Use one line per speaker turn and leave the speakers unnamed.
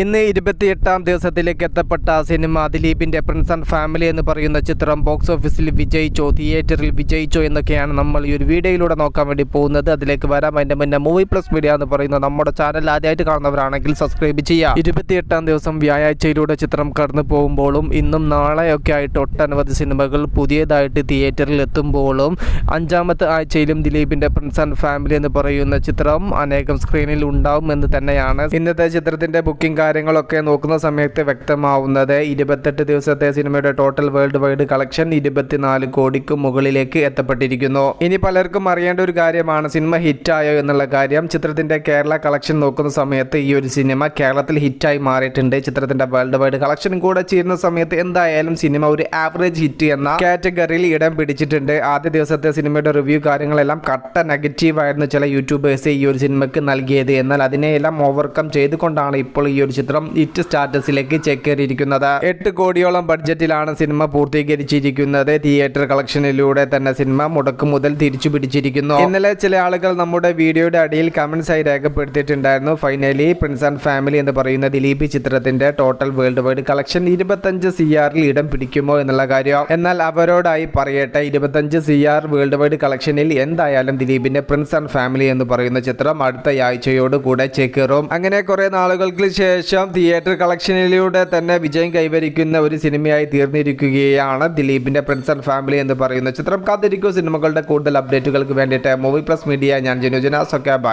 ഇന്ന് ഇരുപത്തിയെട്ടാം ദിവസത്തിലേക്ക് എത്തപ്പെട്ട സിനിമ ദിലീപിന്റെ പ്രിൻസ് ആൻഡ് ഫാമിലി എന്ന് പറയുന്ന ചിത്രം ബോക്സ് ഓഫീസിൽ വിജയിച്ചോ തിയേറ്ററിൽ വിജയിച്ചോ എന്നൊക്കെയാണ് നമ്മൾ ഈ ഒരു വീഡിയോയിലൂടെ നോക്കാൻ വേണ്ടി പോകുന്നത്. അതിലേക്ക് വരാം. അതിന്റെ മുന്നേ മൂവി പ്ലസ് മീഡിയ എന്ന് പറയുന്ന നമ്മുടെ ചാനൽ ആദ്യമായിട്ട് കാണുന്നവരാണെങ്കിൽ സബ്സ്ക്രൈബ് ചെയ്യാം ഇരുപത്തിയെട്ടാം ദിവസം വ്യാഴാഴ്ചയിലൂടെ ചിത്രം കടന്നു പോകുമ്പോഴും ഇന്നും നാളെയൊക്കെ ആയിട്ട് ഒട്ടനവധി സിനിമകൾ പുതിയതായിട്ട് തിയേറ്ററിൽ എത്തുമ്പോഴും അഞ്ചാമത്തെ ആഴ്ചയിലും ദിലീപിന്റെ പ്രിൻസ് ആൻഡ് ഫാമിലി എന്ന് പറയുന്ന ചിത്രം അനേകം സ്ക്രീനിൽ ഉണ്ടാവും എന്ന് തന്നെയാണ്. ഇന്നത്തെ ചിത്രത്തിന്റെ ബുക്കിംഗ് കാര്യങ്ങളൊക്കെ നോക്കുന്ന സമയത്ത് വ്യക്തമാവുന്നത് ഇരുപത്തെട്ട് ദിവസത്തെ സിനിമയുടെ ടോട്ടൽ വേൾഡ് വൈഡ് കളക്ഷൻ ഇരുപത്തിനാല് കോടിക്ക് മുകളിലേക്ക് എത്തപ്പെട്ടിരിക്കുന്നു. ഇനി പലർക്കും അറിയേണ്ട ഒരു കാര്യമാണ് സിനിമ ഹിറ്റായോ എന്നുള്ള കാര്യം. ചിത്രത്തിന്റെ കേരള കളക്ഷൻ നോക്കുന്ന സമയത്ത് ഈ ഒരു സിനിമ കേരളത്തിൽ ഹിറ്റായി മാറിയിട്ടുണ്ട്. ചിത്രത്തിന്റെ വേൾഡ് വൈഡ് കളക്ഷൻ കൂടെ ചേരുന്ന സമയത്ത് എന്തായാലും സിനിമ ഒരു ആവറേജ് ഹിറ്റ് എന്ന കാറ്റഗറിയിൽ ഇടം പിടിച്ചിട്ടുണ്ട്. ആദ്യ ദിവസത്തെ സിനിമയുടെ റിവ്യൂ കാര്യങ്ങളെല്ലാം കട്ട നെഗറ്റീവ് ആയിരുന്നു ചില യൂട്യൂബേഴ്സ് ഈ ഒരു സിനിമയ്ക്ക് നൽകിയത്. എന്നാൽ അതിനെയെല്ലാം ഓവർകം ചെയ്തുകൊണ്ടാണ് ഇപ്പോൾ ഈ ഒരു ചിത്രം ഇറ്റ് സ്റ്റാറ്റസിലേക്ക് ചേക്കേറിയിരിക്കുന്നത്. എട്ട് കോടിയോളം ബഡ്ജറ്റിലാണ് സിനിമ പൂർത്തീകരിച്ചിരിക്കുന്നത്. തിയേറ്റർ കളക്ഷനിലൂടെ തന്നെ സിനിമ മുടക്കു മുതൽ തിരിച്ചു പിടിച്ചിരിക്കുന്നു. ഇന്നലെ ചില ആളുകൾ നമ്മുടെ വീഡിയോയുടെ അടിയിൽ കമന്റ്സ് ആയി രേഖപ്പെടുത്തിയിട്ടുണ്ടായിരുന്നു. ഫൈനലി പ്രിൻസ് ആൻഡ് ഫാമിലി എന്ന് പറയുന്ന ദിലീപ് ചിത്രത്തിന്റെ ടോട്ടൽ വേൾഡ് വൈഡ് കളക്ഷൻ ഇരുപത്തഞ്ച് സി ആറിൽ ഇടം പിടിക്കുമോ എന്നുള്ള കാര്യം. എന്നാൽ അവരോടായി പറയട്ടെ ഇരുപത്തഞ്ച് സി ആർ വേൾഡ് വൈഡ് കളക്ഷനിൽ എന്തായാലും ദിലീപിന്റെ പ്രിൻസ് ആൻഡ് ഫാമിലി എന്ന് പറയുന്ന ചിത്രം അടുത്ത ആഴ്ചയോട് കൂടെ ചേക്കേറും. അങ്ങനെ കുറെ നാളുകൾക്ക് ശേഷം തിയേറ്റർ കളക്ഷനിലൂടെ തന്നെ വിജയം കൈവരിക്കുന്ന ഒരു സിനിമയായി തീർന്നിരിക്കുകയാണ് ദിലീപിന്റെ പ്രിൻസ് ആൻഡ് ഫാമിലി എന്ന് പറയുന്ന ചിത്രം. കാത്തിരിക്കൂ സിനിമകളുടെ കൂടുതൽ അപ്ഡേറ്റുകൾക്ക് വേണ്ടിയിട്ട് മൂവി പ്ലസ് മീഡിയ ഞാൻ ജനുജന സൊക്കെ ബൈ